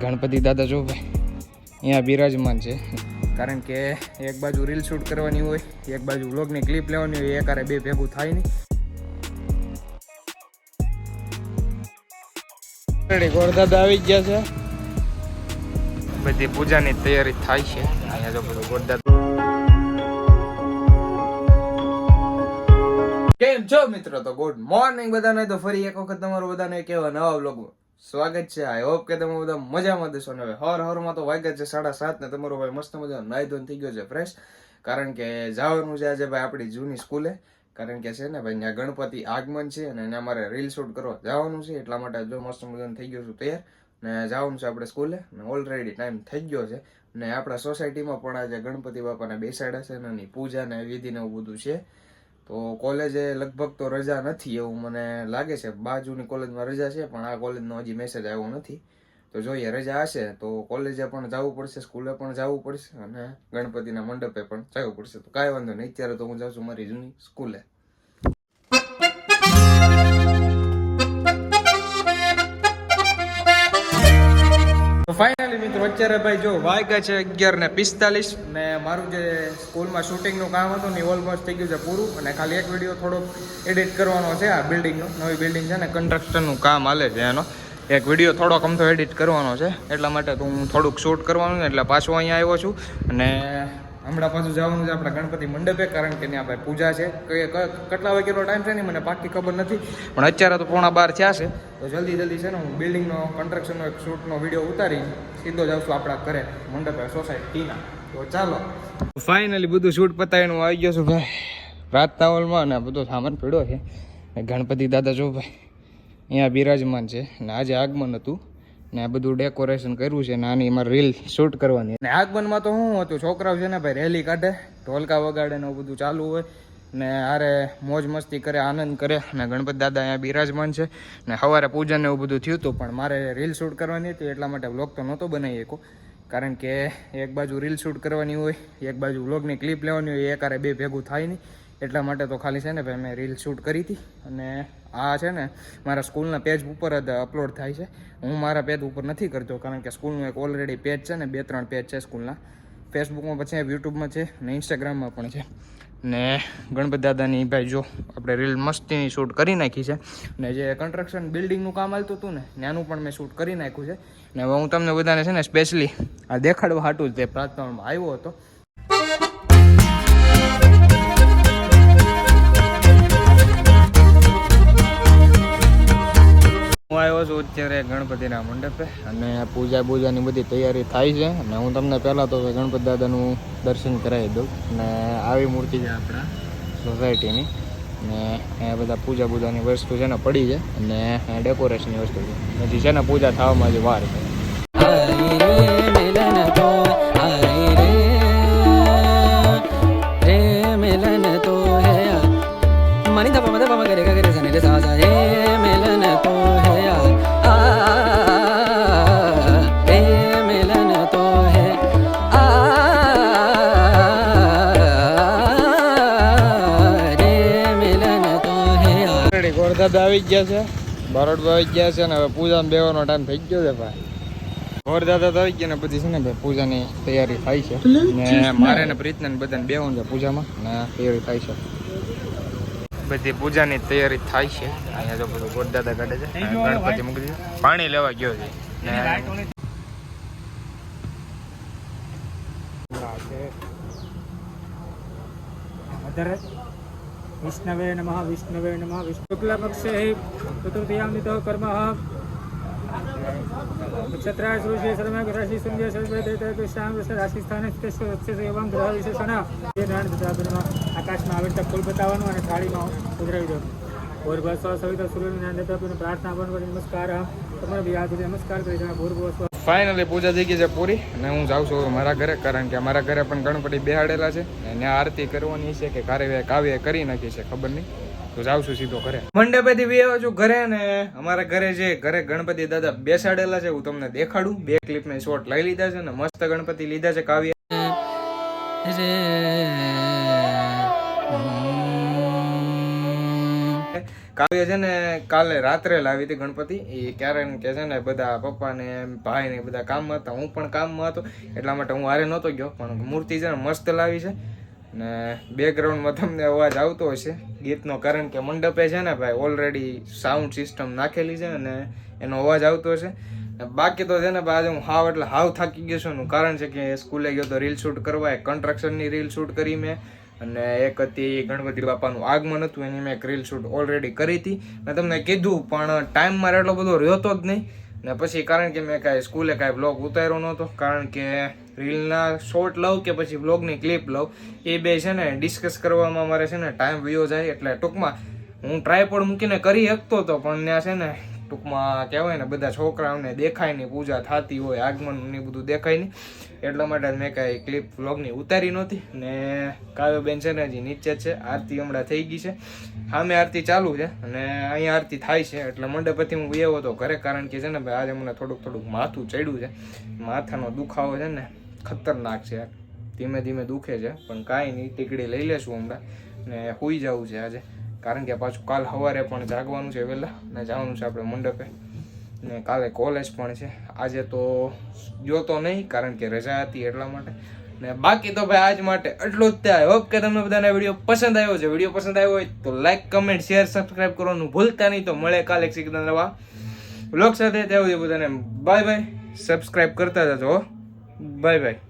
ગણપતિ દાદા જો ભાઈ, અહીંયા બિરાજમાન છે. કારણ કે એક બાજુ રીલ શૂટ કરવાની હોય, એક બાજુ વ્લોગની ક્લિપ લેવાની હોય, એકારે બે ભેગું થાય નહીં. આવી ગયા છે. બધી પૂજાની તૈયારી થાય છે. અહીંયા જો બધું ગોળદાદા કેમ મિત્રો? તો ગુડ મોર્નિંગ બધાને. તો ફરી એક વખત તમારું બધાને કેવા નવા વ્લોગમાં સ્વાગત છે. આઈ હોપ કે તમે બધા મજામાં દેશો ને હવે હર હરમાં તો વાગ્યા છે, સાડા સાત ને. તમારો ભાઈ મસ્ત મજા નાઈ ધોન થઈ ગયો છે ફ્રેશ કારણ કે જવાનું છે આજે ભાઈ આપણી જૂની સ્કૂલે. કારણ કે છે ને ભાઈ ત્યાં ગણપતિ આગમન છે અને એને અમારે રીલ શૂટ કરવા જવાનું છે. એટલા માટે જો મસ્ત મજાનું થઈ ગયું છું તૈયાર. ને જવાનું છે આપણે સ્કૂલે. ને ઓલરેડી ટાઈમ થઈ ગયો છે. ને આપણા સોસાયટીમાં પણ આજે ગણપતિ બાપાને બેસાડે છે ને એની પૂજા ને વિધિ ને એવું બધું છે. તો કોલેજે લગભગ તો રજા નથી એવું મને લાગે છે. બાજુની કોલેજમાં રજા છે, પણ આ કોલેજનો હજી મેસેજ આવ્યો નથી. તો જોઈએ રજા હશે, તો કોલેજે પણ જવું પડશે, સ્કૂલે પણ જવું પડશે અને ગણપતિના મંડપે પણ જવું પડશે. તો કાંઈ વાંધો નહીં, અત્યારે તો હું જાઉં છું મારી જૂની સ્કૂલે. ફાઇનલી મિત્રો, અત્યારે ભાઈ જો વાગ્યા છે અગિયાર ને પિસ્તાલીસ ને મારું જે સ્કૂલમાં શૂટિંગનું કામ હતું ને ઓલમોસ્ટ થઈ ગયું છે પૂરું. અને ખાલી એક વીડિયો થોડોક એડિટ કરવાનો છે આ બિલ્ડિંગનો નવી બિલ્ડિંગ છે ને કન્સ્ટ્રક્શનનું કામ હાલે છે એનો. એક વીડિયો થોડોક અમથો એડિટ કરવાનો છે, એટલા માટે હું થોડુંક શૂટ કરવાનું ને એટલે પાછો અહીંયા આવ્યો છું. અને હમણાં પાછું જવાનું છે આપણા ગણપતિ મંડપે, કારણ કે ત્યાં ભાઈ પૂજા છે. કેટલા વાગ્યાનો ટાઈમ છે ને મને પાકી ખબર નથી. પણ અત્યારે તો પોણા બાર થયા છે. તો જલ્દી જલ્દી છે ને હું બિલ્ડિંગનો કન્સ્ટ્રક્શનનો એક શૂટનો વીડિયો ઉતારી સીધો જ આવશું આપણા ઘરે, મંડપે, સોસાયટીના. તો ચાલો. ફાઇનલી બધું શૂટ પતાવીને હું આવી ગયો છું ભાઈ. રાત તાવલમાં અને બધો સામાન પડ્યો છે. ગણપતિ દાદા જો ભાઈ, અહીંયા બિરાજમાન છે. ને આજે આગમન હતું. ને આ બધું ડેકોરેશન કર્યું છે ને આની મારે રીલ શૂટ કરવાની. ને આગમનમાં તો શું હતું, છોકરાઓ છે ને ભાઈ રેલી કાઢે, ઢોલકા વગાડે ને બધું ચાલુ હોય. ને હારે મોજ મસ્તી કરે, આનંદ કરે. ને ગણપતિ દાદા અહીંયા બિરાજમાન છે. ને સવારે પૂજન ને એવું બધું થયું હતું, પણ મારે રીલ શૂટ કરવાની હતી, એટલા માટે વ્લોગ તો નહોતો બનાવી શકો. કારણ કે એક બાજુ રીલ શૂટ કરવાની હોય, એક બાજુ વ્લોગની ક્લિપ લેવાની હોય, એક એકારે બે ભેગું થાય નહીં. એટલા માટે તો ખાલી છે ને ભાઈ મેં રીલ શૂટ કરી હતી અને આ છે ને મારા સ્કૂલના પેજ ઉપર જ અપલોડ થાય છે. હું મારા પેજ ઉપર નથી કરતો કારણ કે સ્કૂલનું એક ઓલરેડી પેજ છે ને, બે ત્રણ પેજ છે સ્કૂલના. ફેસબુકમાં પછી યુટ્યુબમાં છે ને ઇન્સ્ટાગ્રામમાં પણ છે. ને ગણપત દાદાની ભાઈ જો આપણે રીલ મસ્તીની શૂટ કરી નાખી છે. ને જે કન્સ્ટ્રક્શન બિલ્ડિંગનું કામ હાલતું હતું ને, ત્યાંનું પણ મેં શૂટ કરી નાખ્યું છે. ને હવે હું તમને બધાને છે ને સ્પેશિયલી આ દેખાડવા હાટું જ તે પ્રાર્થનામાં આવ્યો હતો. છું અત્યારે ગણપતિના મંડપે અને પૂજા પૂજાની બધી તૈયારી થાય છે. અને હું તમને પહેલાં તો ગણપતિ દાદાનું દર્શન કરાવી દઉં. અને આવી મૂર્તિ છે આપણા સોસાયટીની ને. અહીંયા બધા પૂજા પૂજાની વસ્તુ છે ને પડી છે. અને ડેકોરેશનની વસ્તુ છે. હજી છે ને પૂજા થવામાં જે વાર છે. દાદા આવી ગયા છે. ભરતભાઈ આવી ગયા છે ને હવે પૂજામાં બેવાનો ટાઈમ થઈ ગયો છે ભાઈ. તૈયારી થાય છે. અહીંયા તો બધું છે. પાણી લેવા ગયો છે. ને વિષ્ણવે નમ વિષ્ણવે નમ વિષ્ણુ શુક્લપક્ષે ચતુર્થયામિતો કર્મ નક્ષત્રાય સૃષ્ટિ સર્વે રાશિ સંજય સર્વે દેતા કૃષ્ણામ રાશિ સ્થાને એવમ ગ્રહ વિશેષણ આકાશમાં આવે ત્યાં ફૂલ બતાવવાનું અને થાળીમાં ઉધરાવી દેવાનું ભોર ભસ્વ સવિતા સૂર્યનારાયણ દેતા પ્રાર્થના પણ નમસ્કાર તમારે યાદ નમસ્કાર કરી ભોર ભસ્વ ફાઇનલી પૂજા થઈ ગઈ છે પૂરી અને હું જાઉં છું મારા ઘરે, કારણ કે મારા ઘરે પણ ગણપતિ બેહાડેલા છે અને આરતી કરવાની છે કે કારે કાવ્ય કરી નાખી છે, ખબર નહીં. તો જાઉં સીધો ઘરે. મંડપેથી બી છું ઘરે ને અમારા ઘરે જે ઘરે ગણપતિ દાદા બેસાડેલા છે, હું તમને દેખાડું. બે ક્લિપ મેં શોટ લઈ લીધા છે ને મસ્ત ગણપતિ લીધા છે કાવ્ય. કાવ્ય છે ને કાલે રાત્રે લાવી હતી ગણપતિ. એ ક્યારે કે છે ને, બધા પપ્પા ને ભાઈ ને બધા કામમાં હતા, હું પણ કામમાં હતો, એટલા માટે હું હારે નહોતો ગયો, પણ મૂર્તિ છે ને મસ્ત લાવી છે. ને બેકગ્રાઉન્ડમાં તમને અવાજ આવતો હશે, ગીતનો, કારણ કે મંડપે છે ને ભાઈ ઓલરેડી સાઉન્ડ સિસ્ટમ નાખેલી છે અને એનો અવાજ આવતો હશે. બાકી તો છે ને ભાઈ, આજે હું હાવ એટલે હાવ થાકી ગયો છું કારણ છે કે સ્કૂલે ગયો તો રીલ શૂટ કરવા એ કન્સ્ટ્રક્શનની રીલ શૂટ કરી મેં. અને એક હતી ગણપતિ બાપાનું આગમન હતું, એની મેં એક રીલ શૂટ ઓલરેડી કરી હતી. મેં તમને કીધું, પણ ટાઈમ મારે એટલો બધો રહ્યો જ નહીં. ને પછી કારણ કે મેં કાંઈ સ્કૂલે કાંઈ બ્લોગ ઉતાર્યો નહોતો, કારણ કે રીલના શોર્ટ લઉં કે પછી બ્લોગની ક્લિપ લઉં, એ બે છે ને ડિસ્કસ કરવામાં મારે છે ને ટાઈમ વયો જાય એટલે ટૂંકમાં હું ટ્રાય પણ મૂકીને કરી શકતો હતો પણ ત્યાં છે ને ટૂંકમાં કહેવાય ને, બધા છોકરાઓને દેખાય નહીં, પૂજા થતી હોય આગમન ને એ બધું દેખાય નહીં. એટલા માટે મેં કાંઈ ક્લિપ વ્લોગની ઉતારી નહોતી. ને કાવ્યબેન છે ને હજી નીચે છે, આરતી હમણાં થઈ ગઈ છે. સામે આરતી ચાલુ છે અને અહીંયા આરતી થાય છે, એટલે મંડપથી હું ગયો હતો ઘરે, કારણ કે છે ને ભાઈ, આજે મને થોડુંક થોડુંક માથું ચડ્યું છે. માથાનો દુખાવો છે ને, ખતરનાક છે ધીમે ધીમે દુખે છે, પણ કાંઈ નહીં, ટીકડી લઈ લેશું હમણાં. ને હોઈ જવું છે આજે. કારણ કે પાછું કાલ સવારે પણ જાગવાનું છે વહેલા. ને જવાનું છે આપણે મંડપે. ને કાલે કોલેજ પણ છે. આજે તો જો તો નહીં, કારણ કે રજા હતી એટલા માટે. ને બાકી તો ભાઈ આજ માટે એટલું જ ત્યાં હોપ કે તમને બધાને વીડિયો પસંદ આવ્યો છે. વીડિયો પસંદ આવ્યો હોય તો લાઈક કમેન્ટ શેર સબસ્ક્રાઇબ કરવાનું ભૂલતા નહીં. તો મળે કાલે શીખતા નવા બ્લોગ સાથે. ત્યાં બધાને બાય બાય સબસ્ક્રાઇબ કરતા જજો બાય બાય